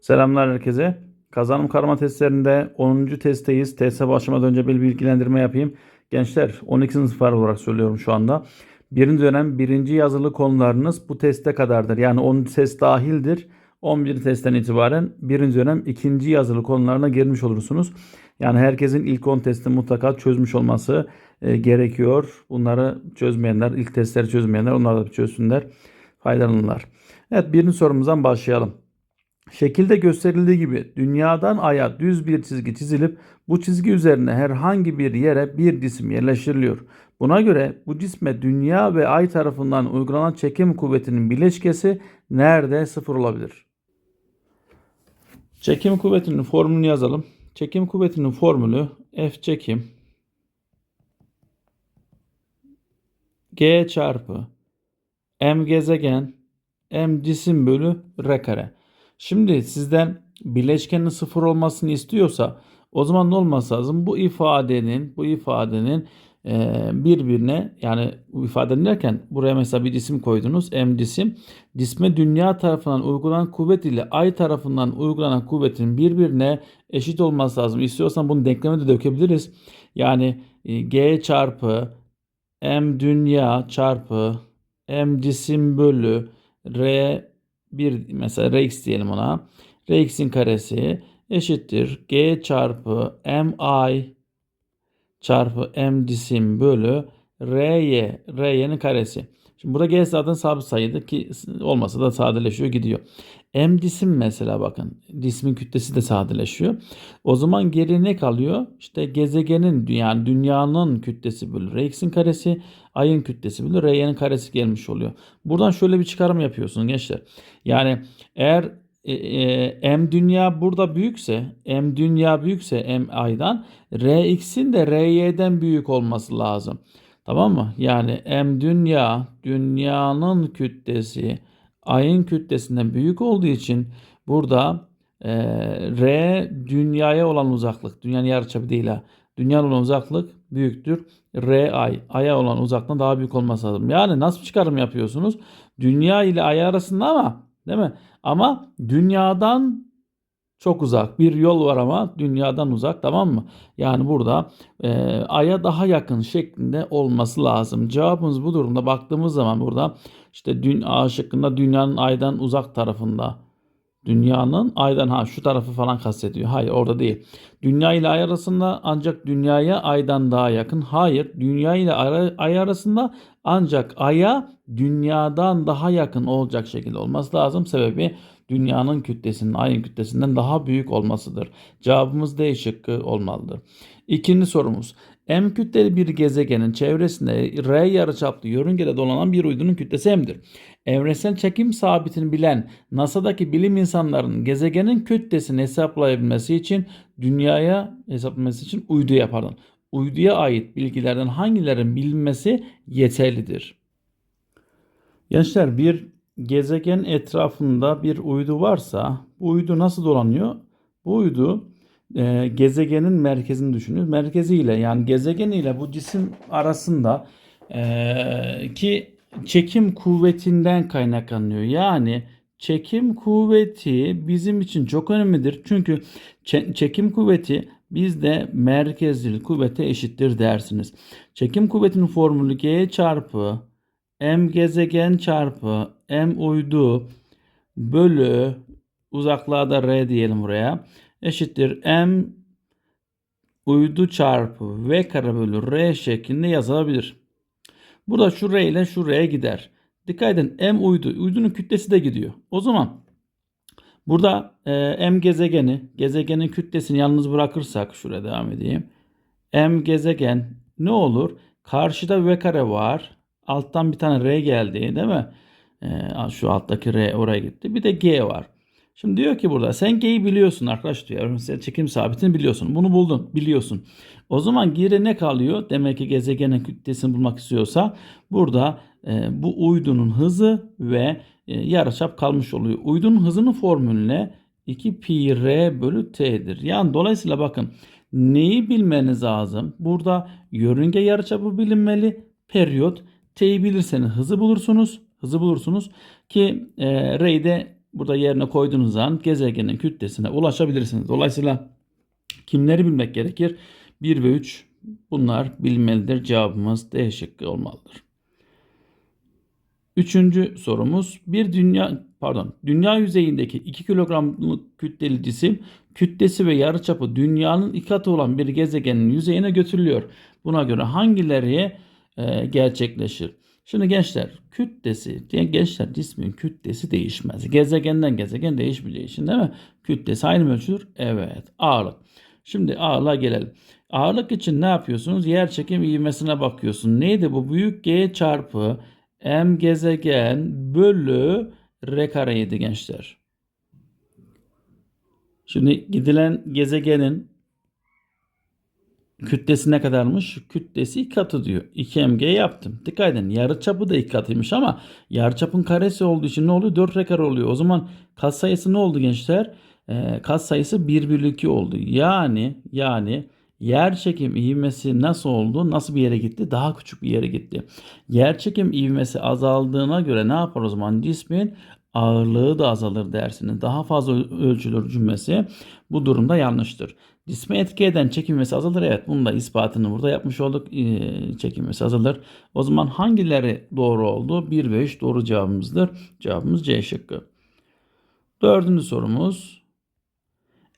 Selamlar herkese. Kazanım karma testlerinde 10. testteyiz. Teste başlamadan önce bir bilgilendirme yapayım. Gençler 12. sınıflar olarak söylüyorum şu anda. Birinci dönem birinci yazılı konularınız bu teste kadardır. Yani 10 test dahildir. 11 testten itibaren birinci dönem ikinci yazılı konularına girmiş olursunuz. Yani herkesin ilk 10 testi mutlaka çözmüş olması e, gerekiyor. Bunları çözmeyenler, ilk testleri çözmeyenler onlar da çözsünler. Faydalanırlar. Evet birinci sorumuzdan başlayalım. Şekilde gösterildiği gibi dünyadan aya düz bir çizgi çizilip bu çizgi üzerine herhangi bir yere bir cisim yerleştiriliyor. Buna göre bu cisme dünya ve ay tarafından uygulanan çekim kuvvetinin bileşkesi nerede sıfır olabilir? Çekim kuvvetinin formülünü yazalım. Çekim kuvvetinin formülü F çekim G çarpı M gezegen M cisim bölü R kare. Şimdi sizden bileşkenin sıfır olmasını istiyorsa o zaman ne olması lazım? Bu ifadenin bu ifadenin e, birbirine yani ifade derken buraya mesela bir cisim koydunuz. M cisim. Cisme dünya tarafından uygulanan kuvvet ile ay tarafından uygulanan kuvvetin birbirine eşit olması lazım. İstiyorsan bunu denkleme de dökebiliriz. Yani e, G çarpı M dünya çarpı M cisim bölü R bir mesela Rx diyelim ona. Rx'in karesi eşittir G çarpı mi çarpı m cisim bölü ry. ry'nin karesi. Şimdi burada g zaten sabit sayıdır ki olmasa da sadeleşiyor gidiyor. M cisim mesela bakın cismin kütlesi de sadeleşiyor. O zaman geri ne kalıyor? İşte gezegenin yani dünyanın kütlesi bölü Rx'in karesi, ayın kütlesi bölü Ry'nin karesi gelmiş oluyor. Buradan şöyle bir çıkarım yapıyorsunuz gençler. Yani eğer e, e, M dünya burada büyükse, M dünya büyükse M aydan, Rx'in de Ry'den büyük olması lazım. Tamam mı? Yani M dünya, dünyanın kütlesi ayın kütlesinden büyük olduğu için burada e, R dünyaya olan uzaklık, dünyanın yarıçapı değil ha. Dünyaya olan uzaklık büyüktür. R ay, aya olan uzaklığın daha büyük olması lazım. Yani nasıl çıkarım yapıyorsunuz? Dünya ile ay arasında ama değil mi? Ama dünyadan çok uzak bir yol var ama dünyadan uzak tamam mı? Yani burada e, aya daha yakın şeklinde olması lazım. Cevabımız bu durumda baktığımız zaman burada işte dün A şıkkında dünyanın aydan uzak tarafında. Dünyanın aydan ha şu tarafı falan kastediyor. Hayır orada değil. Dünya ile ay arasında ancak dünyaya aydan daha yakın. Hayır dünya ile ay arasında ancak aya dünyadan daha yakın olacak şekilde olması lazım. Sebebi dünyanın kütlesinin ayın kütlesinden daha büyük olmasıdır. Cevabımız D şıkkı olmalıdır. İkinci sorumuz. M kütleli bir gezegenin çevresinde R yarıçaplı yörüngede dolanan bir uydunun kütlesi M'dir. Evrensel çekim sabitini bilen NASA'daki bilim insanlarının gezegenin kütlesini hesaplayabilmesi için dünyaya hesaplaması için uyduya pardon. Uyduya ait bilgilerden hangilerin bilinmesi yeterlidir? Gençler bir gezegen etrafında bir uydu varsa bu uydu nasıl dolanıyor? Bu uydu e, gezegenin merkezini düşünün. Merkeziyle yani gezegen ile bu cisim arasında e, ki çekim kuvvetinden kaynaklanıyor. Yani çekim kuvveti bizim için çok önemlidir. Çünkü çekim kuvveti bizde merkezli kuvvete eşittir dersiniz. Çekim kuvvetinin formülü G çarpı M gezegen çarpı M uydu bölü uzaklığa da R diyelim buraya eşittir M uydu çarpı V kare bölü R şeklinde yazılabilir. Burada şu R ile şu R'ye gider. Dikkat edin M uydu. Uydunun kütlesi de gidiyor. O zaman burada e, M gezegeni, gezegenin kütlesini yalnız bırakırsak şuraya devam edeyim. M gezegen ne olur? Karşıda V kare var. Alttan bir tane R geldi değil mi? E, şu alttaki R oraya gitti. Bir de G var. Şimdi diyor ki burada sen G'yi biliyorsun arkadaş diyor. Mesela çekim sabitini biliyorsun. Bunu buldun biliyorsun. O zaman geri ne kalıyor? Demek ki gezegenin kütlesini bulmak istiyorsa burada e, bu uydunun hızı ve e, yarıçap kalmış oluyor. Uydunun hızının formülüne 2 pi r bölü t'dir. Yani dolayısıyla bakın neyi bilmeniz lazım? Burada yörünge yarıçapı bilinmeli. Periyot t'yi bilirseniz hızı bulursunuz. Hızı bulursunuz ki e, r'yi de burada yerine koyduğunuz zaman gezegenin kütlesine ulaşabilirsiniz. Dolayısıyla kimleri bilmek gerekir? 1 ve 3 bunlar bilmelidir. Cevabımız D şıkkı olmalıdır. Üçüncü sorumuz bir dünya pardon dünya yüzeyindeki 2 kilogramlık kütleli cisim kütlesi ve yarıçapı dünyanın iki katı olan bir gezegenin yüzeyine götürülüyor. Buna göre hangileri e, gerçekleşir? Şimdi gençler kütlesi gençler cismin kütlesi değişmez. Gezegenden gezegen değişmeyeceği için değil mi? Kütlesi aynı mı ölçülür? Evet. Ağırlık. Şimdi ağırlığa gelelim. Ağırlık için ne yapıyorsunuz? Yer çekim ivmesine bakıyorsun. Neydi bu? Büyük G çarpı M gezegen bölü R kareydi gençler. Şimdi gidilen gezegenin kütlesi ne kadarmış? Kütlesi iki katı diyor. 2mg yaptım. Dikkat edin yarıçapı da iki katıymış ama yarıçapın karesi olduğu için ne oluyor? 4 r oluyor. O zaman kat sayısı ne oldu gençler? Ee, kat sayısı 1 bölü 2 oldu. Yani yani yer çekim ivmesi nasıl oldu? Nasıl bir yere gitti? Daha küçük bir yere gitti. Yer çekim ivmesi azaldığına göre ne yapar o zaman? Cismin ağırlığı da azalır dersiniz. Daha fazla ölçülür cümlesi bu durumda yanlıştır. Cisme etki eden çekim ivmesi azalır. Evet bunun da ispatını burada yapmış olduk. Ee, çekim ivmesi azalır. O zaman hangileri doğru oldu? 1 ve 3 doğru cevabımızdır. Cevabımız C şıkkı. Dördüncü sorumuz.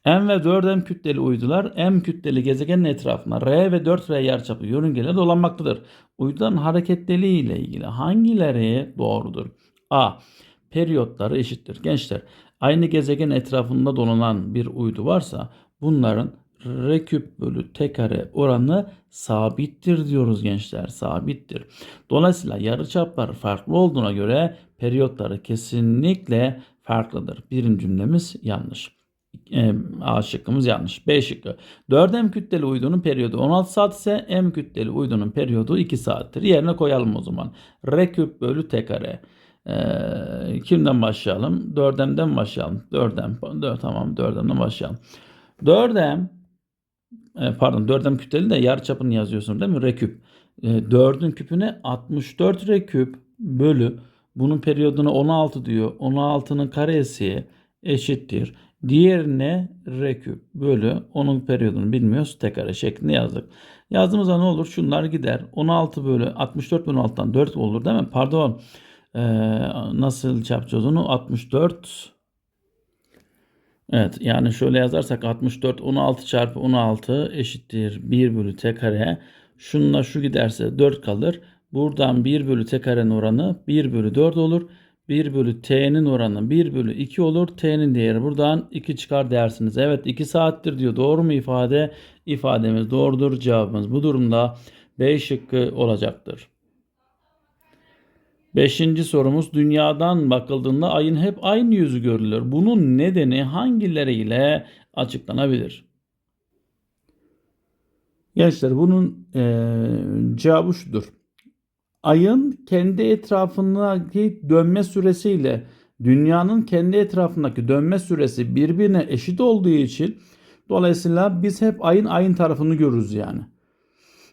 M ve 4M kütleli uydular M kütleli gezegenin etrafında R ve 4R yarıçapı yörüngeler dolanmaktadır. Uyduların hareketliliği ile ilgili hangileri doğrudur? A. Periyotları eşittir. Gençler aynı gezegen etrafında dolanan bir uydu varsa bunların R küp bölü T kare oranı sabittir diyoruz gençler. Sabittir. Dolayısıyla yarıçaplar farklı olduğuna göre periyotları kesinlikle farklıdır. Birinci cümlemiz yanlış. E, A şıkkımız yanlış. B şıkkı. 4M kütleli uydunun periyodu 16 saat ise M kütleli uydunun periyodu 2 saattir. Yerine koyalım o zaman. R küp bölü T kare. Ee, kimden başlayalım? 4M'den başlayalım. 4M. 4, tamam 4M'den başlayalım. 4M e, pardon 4M kütleli de yarı çapını yazıyorsun değil mi? R küp. E, 4'ün küpüne 64 R küp bölü bunun periyodunu 16 diyor. 16'nın karesi eşittir. Diğerine R küp bölü onun periyodunu bilmiyoruz. Tek kare şeklinde yazdık. Yazdığımızda ne olur? Şunlar gider. 16 bölü 64 bölü 16'dan 4 olur değil mi? Pardon. Ee, nasıl yapacağız onu? 64 Evet yani şöyle yazarsak 64 16 çarpı 16 eşittir 1 bölü t kare. Şununla şu giderse 4 kalır. Buradan 1 bölü t karenin oranı 1 bölü 4 olur. 1 bölü t'nin oranı 1 bölü 2 olur. T'nin değeri buradan 2 çıkar dersiniz. Evet 2 saattir diyor. Doğru mu ifade? İfademiz doğrudur. Cevabımız bu durumda B şıkkı olacaktır. Beşinci sorumuz dünyadan bakıldığında ayın hep aynı yüzü görülür. Bunun nedeni hangileriyle açıklanabilir? Gençler bunun e, cevabı şudur. Ayın kendi etrafındaki dönme süresiyle dünyanın kendi etrafındaki dönme süresi birbirine eşit olduğu için dolayısıyla biz hep ayın ayın tarafını görürüz yani.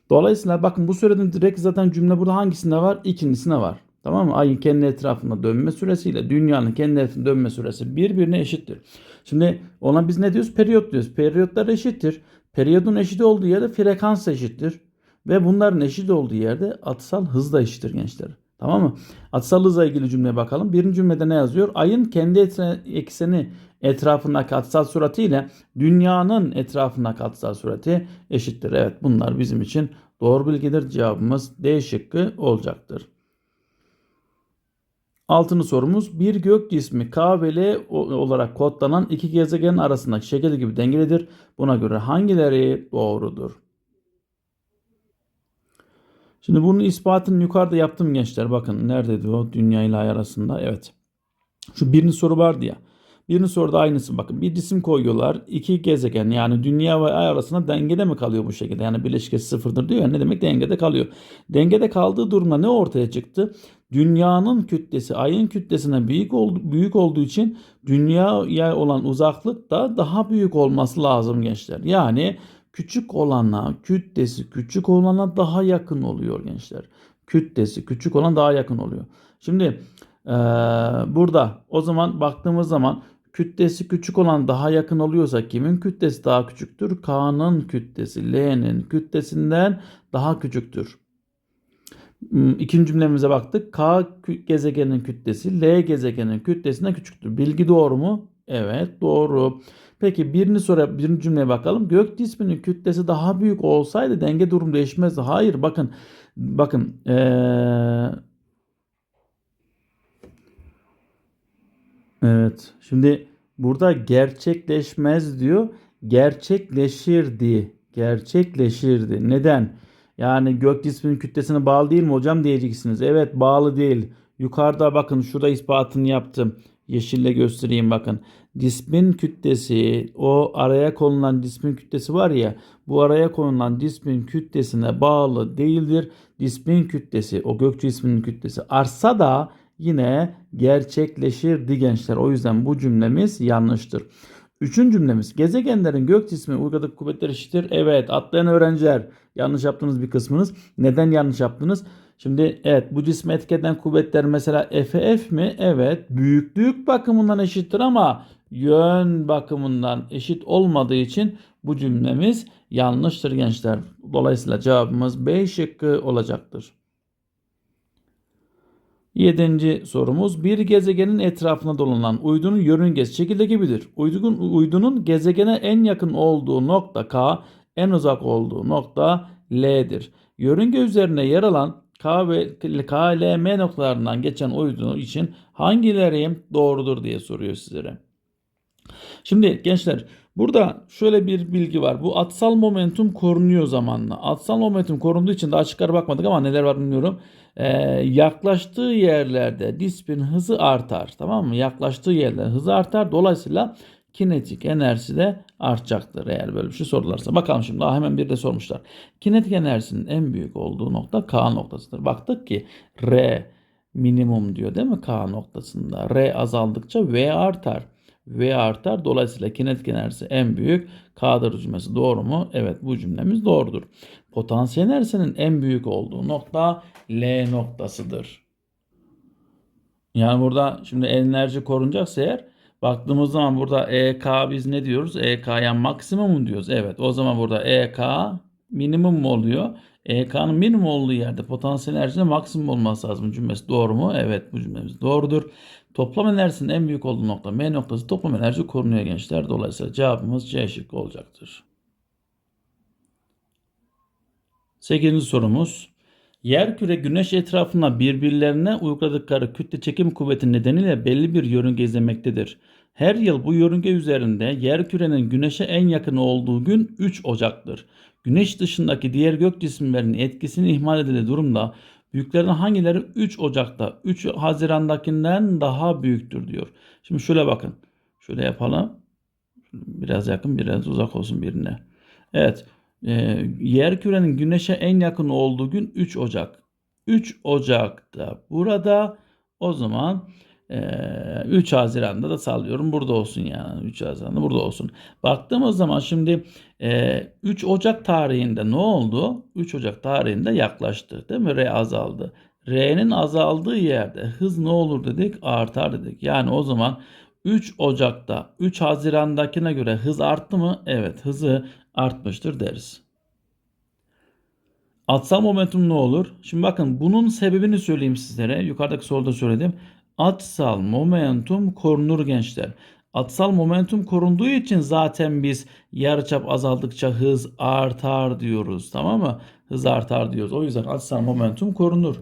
Dolayısıyla bakın bu söylediğim direkt zaten cümle burada hangisinde var? İkincisinde var. Tamam mı? Ayın kendi etrafında dönme süresiyle dünyanın kendi etrafında dönme süresi birbirine eşittir. Şimdi ona biz ne diyoruz? Periyot diyoruz. Periyotlar eşittir. Periyodun eşit olduğu yerde frekans eşittir. Ve bunların eşit olduğu yerde atısal hız da eşittir gençler. Tamam mı? Atısal hızla ilgili cümleye bakalım. Birinci cümlede ne yazıyor? Ayın kendi ekseni etrafındaki atısal sürati ile dünyanın etrafındaki atısal sürati eşittir. Evet bunlar bizim için doğru bilgidir. Cevabımız D şıkkı olacaktır. Altıncı sorumuz bir gök cismi K ve L olarak kodlanan iki gezegenin arasındaki şekil gibi dengelidir. Buna göre hangileri doğrudur? Şimdi bunun ispatını yukarıda yaptım gençler. Bakın neredeydi o dünya ile ay arasında? Evet. Şu birinci soru vardı ya. Birinci soruda aynısı bakın. Bir cisim koyuyorlar. iki gezegen yani dünya ve ay arasında dengede mi kalıyor bu şekilde? Yani bileşkesi sıfırdır diyor. Ne demek dengede kalıyor? Dengede kaldığı durumda ne ortaya çıktı? Dünyanın kütlesi ayın kütlesine büyük, oldu, büyük olduğu için dünyaya olan uzaklık da daha büyük olması lazım gençler. Yani küçük olana kütlesi küçük olana daha yakın oluyor gençler. Kütlesi küçük olan daha yakın oluyor. Şimdi Ee, burada o zaman baktığımız zaman kütlesi küçük olan daha yakın oluyorsa kimin kütlesi daha küçüktür? K'nın kütlesi L'nin kütlesinden daha küçüktür. Hmm, İkinci cümlemize baktık. K gezegenin kütlesi L gezegenin kütlesinden küçüktür. Bilgi doğru mu? Evet doğru. Peki birini sonra birinci cümleye bakalım. Gök cisminin kütlesi daha büyük olsaydı denge durum değişmezdi. Hayır bakın bakın ee, evet şimdi burada gerçekleşmez diyor. Gerçekleşirdi. Gerçekleşirdi. Neden? Yani gök cisminin kütlesine bağlı değil mi hocam diyeceksiniz. Evet bağlı değil. Yukarıda bakın şurada ispatını yaptım. Yeşille göstereyim bakın. Cismin kütlesi o araya konulan cismin kütlesi var ya bu araya konulan cismin kütlesine bağlı değildir. Cismin kütlesi o gök cisminin kütlesi artsa da yine gerçekleşirdi gençler. O yüzden bu cümlemiz yanlıştır. Üçüncü cümlemiz gezegenlerin gök cismi uyguladığı kuvvetler eşittir. Evet atlayan öğrenciler yanlış yaptığınız bir kısmınız. Neden yanlış yaptınız? Şimdi evet bu cisme etkeden kuvvetler mesela FF mi? Evet büyüklük bakımından eşittir ama yön bakımından eşit olmadığı için bu cümlemiz yanlıştır gençler. Dolayısıyla cevabımız B şıkkı olacaktır. Yedinci sorumuz bir gezegenin etrafına dolanan uydunun yörüngesi şekilde gibidir. Uydunun, uydunun gezegene en yakın olduğu nokta K, en uzak olduğu nokta L'dir. Yörünge üzerine yer alan K ve K, L, M noktalarından geçen uydu için hangileri doğrudur diye soruyor sizlere. Şimdi gençler burada şöyle bir bilgi var. Bu atsal momentum korunuyor zamanla. Atsal momentum korunduğu için daha açıklara bakmadık ama neler var bilmiyorum. Ee, yaklaştığı yerlerde disiplin hızı artar. Tamam mı? Yaklaştığı yerlerde hızı artar. Dolayısıyla kinetik enerjisi de artacaktır eğer böyle bir şey sordularsa. Bakalım şimdi daha hemen bir de sormuşlar. Kinetik enerjisinin en büyük olduğu nokta K noktasıdır. Baktık ki R minimum diyor değil mi K noktasında? R azaldıkça V artar. V artar. Dolayısıyla kinetik enerjisi en büyük. K'dır cümlesi doğru mu? Evet bu cümlemiz doğrudur. Potansiyel enerjisinin en büyük olduğu nokta L noktasıdır. Yani burada şimdi enerji korunacaksa eğer baktığımız zaman burada EK biz ne diyoruz? EK'ya maksimum mu diyoruz? Evet o zaman burada EK minimum mu oluyor? EK'nın minimum olduğu yerde potansiyel enerjinin maksimum olması lazım cümlesi doğru mu? Evet bu cümlemiz doğrudur. Toplam enerjisinin en büyük olduğu nokta M noktası toplam enerji korunuyor gençler. Dolayısıyla cevabımız C şıkkı olacaktır. 8. sorumuz. Yer küre güneş etrafına birbirlerine uyguladıkları kütle çekim kuvveti nedeniyle belli bir yörünge izlemektedir. Her yıl bu yörünge üzerinde yer kürenin güneşe en yakın olduğu gün 3 Ocak'tır. Güneş dışındaki diğer gök cisimlerinin etkisini ihmal edildiği durumda büyüklerden hangileri 3 Ocak'ta 3 Haziran'dakinden daha büyüktür diyor. Şimdi şöyle bakın. Şöyle yapalım. Biraz yakın biraz uzak olsun birine. Evet. E, yer kürenin güneşe en yakın olduğu gün 3 Ocak. 3 Ocak'ta burada o zaman 3 Haziran'da da sallıyorum burada olsun yani 3 Haziran'da burada olsun. Baktığımız zaman şimdi e, 3 Ocak tarihinde ne oldu? 3 Ocak tarihinde yaklaştı değil mi? R azaldı. R'nin azaldığı yerde hız ne olur dedik? Artar dedik. Yani o zaman 3 Ocak'ta 3 Haziran'dakine göre hız arttı mı? Evet hızı artmıştır deriz. Atsal momentum ne olur? Şimdi bakın bunun sebebini söyleyeyim sizlere. Yukarıdaki soruda söyledim. Atsal momentum korunur gençler. Atsal momentum korunduğu için zaten biz yarıçap azaldıkça hız artar diyoruz. Tamam mı? Hız artar diyoruz. O yüzden atsal momentum korunur.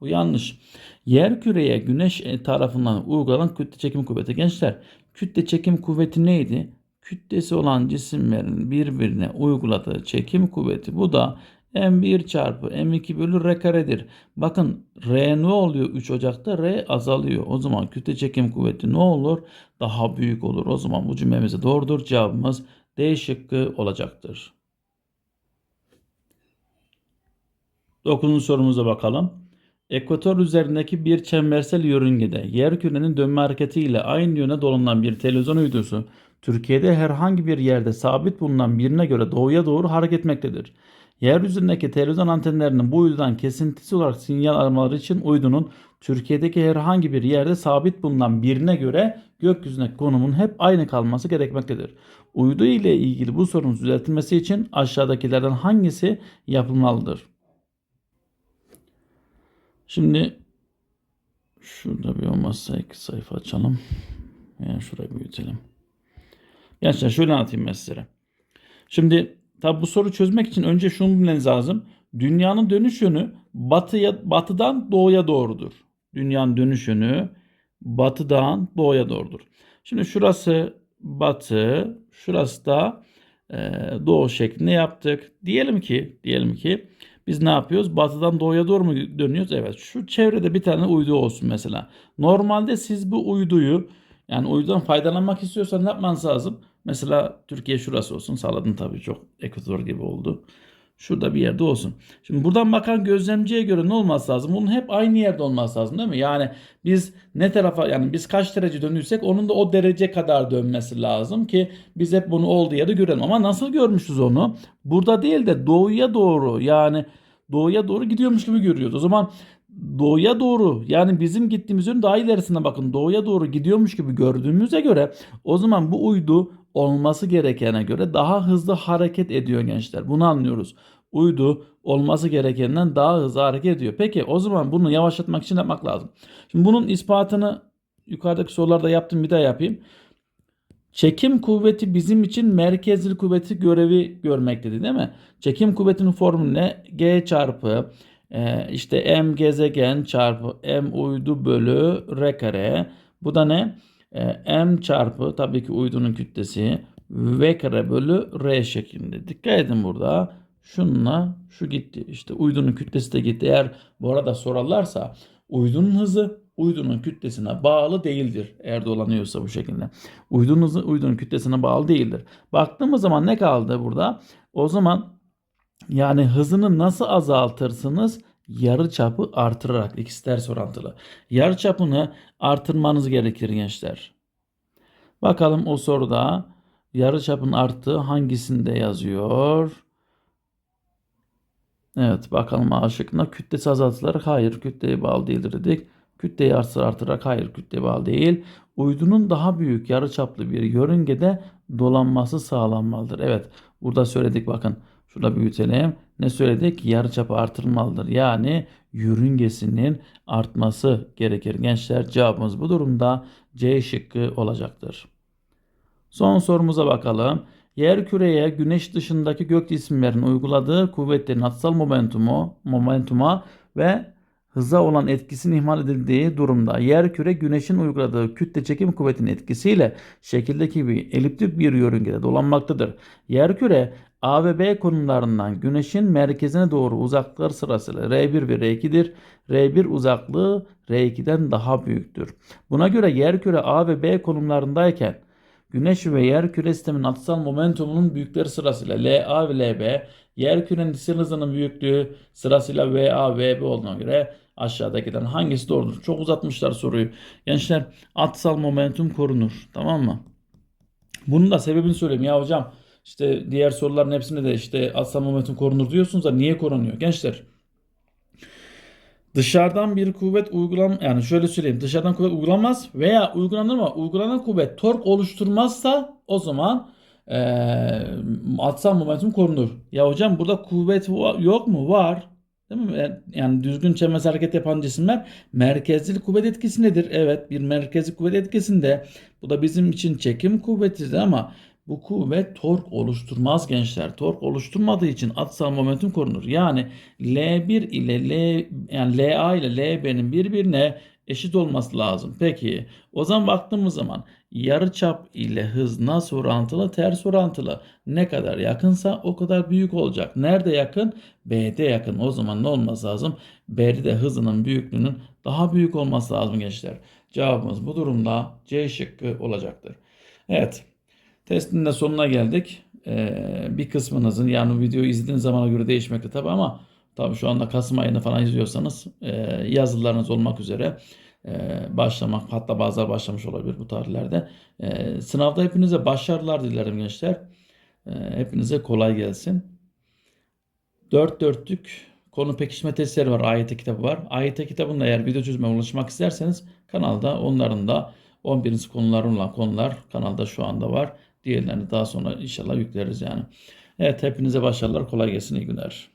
Bu yanlış. Yer küreye güneş tarafından uygulanan kütle çekim kuvveti. Gençler kütle çekim kuvveti neydi? Kütlesi olan cisimlerin birbirine uyguladığı çekim kuvveti. Bu da M1 çarpı M2 bölü R karedir. Bakın R ne oluyor 3 Ocak'ta? R azalıyor. O zaman kütle çekim kuvveti ne olur? Daha büyük olur. O zaman bu cümlemize doğrudur. Cevabımız D şıkkı olacaktır. 9. sorumuza bakalım. Ekvator üzerindeki bir çembersel yörüngede yer kürenin dönme hareketiyle aynı yöne dolanan bir televizyon uydusu Türkiye'de herhangi bir yerde sabit bulunan birine göre doğuya doğru hareket etmektedir. Yeryüzündeki televizyon antenlerinin bu uydudan kesintisiz olarak sinyal almaları için uydunun Türkiye'deki herhangi bir yerde sabit bulunan birine göre gökyüzündeki konumun hep aynı kalması gerekmektedir. Uydu ile ilgili bu sorunun düzeltilmesi için aşağıdakilerden hangisi yapılmalıdır? Şimdi şurada bir olmazsa iki sayfa açalım. Yani şurayı büyütelim. Gençler şöyle anlatayım ben sizlere. Şimdi tabi bu soru çözmek için önce şunu bilmeniz lazım. Dünyanın dönüş yönü batıya, batıdan doğuya doğrudur. Dünyanın dönüş yönü batıdan doğuya doğrudur. Şimdi şurası batı, şurası da e, doğu şeklinde yaptık. Diyelim ki, diyelim ki biz ne yapıyoruz? Batıdan doğuya doğru mu dönüyoruz? Evet. Şu çevrede bir tane uydu olsun mesela. Normalde siz bu uyduyu yani uydudan faydalanmak istiyorsan ne yapmanız lazım? Mesela Türkiye şurası olsun. Saladın tabii çok ekvator gibi oldu. Şurada bir yerde olsun. Şimdi buradan bakan gözlemciye göre ne olması lazım? Bunun hep aynı yerde olması lazım değil mi? Yani biz ne tarafa yani biz kaç derece dönüyorsak onun da o derece kadar dönmesi lazım ki biz hep bunu olduğu yerde görelim. Ama nasıl görmüşüz onu? Burada değil de doğuya doğru yani doğuya doğru gidiyormuş gibi görüyoruz. O zaman doğuya doğru yani bizim gittiğimiz yönün daha ilerisine bakın doğuya doğru gidiyormuş gibi gördüğümüze göre o zaman bu uydu olması gerekene göre daha hızlı hareket ediyor gençler. Bunu anlıyoruz. Uydu olması gerekenden daha hızlı hareket ediyor. Peki o zaman bunu yavaşlatmak için yapmak lazım. Şimdi bunun ispatını yukarıdaki sorularda yaptım bir daha yapayım. Çekim kuvveti bizim için merkezli kuvveti görevi görmektedir değil mi? Çekim kuvvetinin formülü ne? G çarpı e, işte m gezegen çarpı m uydu bölü r kare. Bu da ne? E, m çarpı tabii ki uydunun kütlesi v kare bölü r şeklinde. Dikkat edin burada. Şununla şu gitti. İşte uydunun kütlesi de gitti. Eğer bu arada sorarlarsa uydunun hızı uydunun kütlesine bağlı değildir. Eğer dolanıyorsa bu şekilde. Uydunun hızı uydunun kütlesine bağlı değildir. Baktığımız zaman ne kaldı burada? O zaman yani hızını nasıl azaltırsınız? Yarı çapı artırarak. İkisi ters orantılı. Yarı çapını artırmanız gerekir gençler. Bakalım o soruda yarı çapın arttığı hangisinde yazıyor? Evet bakalım A şıkkında kütlesi azaltılarak hayır kütleye bağlı değildir dedik. Kütleyi artır artırarak hayır kütleye bağlı değil. Uydunun daha büyük yarıçaplı bir yörüngede dolanması sağlanmalıdır. Evet burada söyledik bakın. Şurada büyütelim. Ne söyledik? Yarıçapı artırılmalıdır. Yani yörüngesinin artması gerekir. Gençler cevabımız bu durumda C şıkkı olacaktır. Son sorumuza bakalım. Yer küreye güneş dışındaki gök cisimlerin uyguladığı kuvvetlerin atsal momentumu, momentuma ve hıza olan etkisinin ihmal edildiği durumda yer küre güneşin uyguladığı kütle çekim kuvvetinin etkisiyle şekildeki bir eliptik bir yörüngede dolanmaktadır. Yer küre A ve B konumlarından güneşin merkezine doğru uzaklıklar sırasıyla R1 ve R2'dir. R1 uzaklığı R2'den daha büyüktür. Buna göre yer küre A ve B konumlarındayken Güneş ve yer küre sisteminin atısal momentumunun büyükleri sırasıyla LA ve LB, yer kürenin cisim hızının büyüklüğü sırasıyla VA ve VB olduğuna göre aşağıdakilerden hangisi doğrudur? Çok uzatmışlar soruyu. Gençler atısal momentum korunur. Tamam mı? Bunun da sebebini söyleyeyim ya hocam. İşte diğer soruların hepsinde de işte atısal momentum korunur diyorsunuz da niye korunuyor? Gençler Dışarıdan bir kuvvet uygulan yani şöyle söyleyeyim dışarıdan kuvvet uygulanmaz veya uygulanır mı? Uygulanan kuvvet tork oluşturmazsa o zaman e, atsal momentum korunur. Ya hocam burada kuvvet yok mu? Var. Değil mi? Yani düzgün çembers hareket yapan cisimler merkezli kuvvet etkisindedir. Evet bir merkezli kuvvet etkisinde. Bu da bizim için çekim kuvvetidir ama bu kuvvet tork oluşturmaz gençler. Tork oluşturmadığı için atsal momentum korunur. Yani L1 ile L yani LA ile LB'nin birbirine eşit olması lazım. Peki o zaman baktığımız zaman yarıçap ile hız nasıl orantılı? Ters orantılı. Ne kadar yakınsa o kadar büyük olacak. Nerede yakın? B'de yakın. O zaman ne olması lazım? B'de de hızının büyüklüğünün daha büyük olması lazım gençler. Cevabımız bu durumda C şıkkı olacaktır. Evet. Testin de sonuna geldik. Ee, bir kısmınızın yani video izlediğiniz zamana göre değişmekte tabi ama tabi şu anda Kasım ayını falan izliyorsanız e, yazılarınız olmak üzere e, başlamak hatta bazılar başlamış olabilir bu tarihlerde. E, sınavda hepinize başarılar dilerim gençler. E, hepinize kolay gelsin. Dört dörtlük konu pekişme testleri var. AYT kitabı var. AYT kitabında eğer video çözüme ulaşmak isterseniz kanalda onların da 11. konularınla konular kanalda şu anda var. Diğerlerini daha sonra inşallah yükleriz yani. Evet hepinize başarılar. Kolay gelsin. iyi günler.